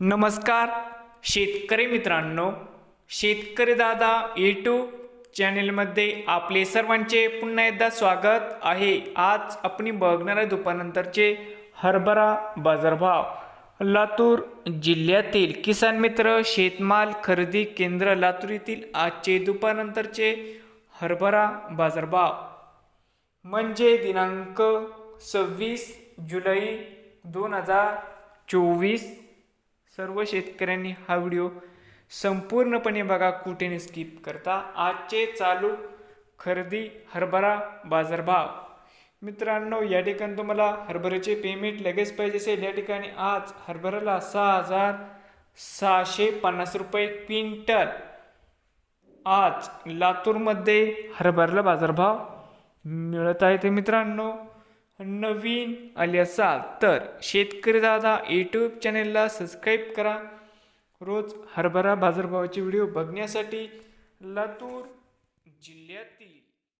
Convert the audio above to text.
नमस्कार शेतकरी मित्रांनो शेतकरी दादा यूट्यूब चॅनेलमध्ये आपले सर्वांचे पुन्हा एकदा स्वागत आहे. आज आपण बघणार आहे दुपारनंतरचे हरभरा बाजारभाव. लातूर जिल्ह्यातील किसान मित्र शेतमाल खरेदी केंद्र लातूर येथील आजचे दुपारनंतरचे हरभरा बाजारभाव. म्हणजे दिनांक सव्वीस जुलै दोन हजार चोवीस सर्व शेतकऱ्यांनी हा व्हिडिओ संपूर्णपणे बघा कुठे स्किप करता. आजचे चालू खरेदी हरभरा बाजारभाव. मित्रांनो या ठिकाणी तुम्हाला हरभऱ्याचे पेमेंट लगेच पाहिजे असेल. या ठिकाणी आज हरभऱ्याला सहा हजार सहाशे पन्नास रुपये क्विंटल. आज लातूरमध्ये हरभऱ्याला बाजारभाव मिळत आहे ते मित्रांनो. नवीन आले असाल तर शेतकरी दादा यूट्यूब चॅनेलला सबस्क्राईब करा. रोज हरभरा बाजारभावाचे व्हिडिओ बघण्यासाठी लातूर जिल्ह्यातील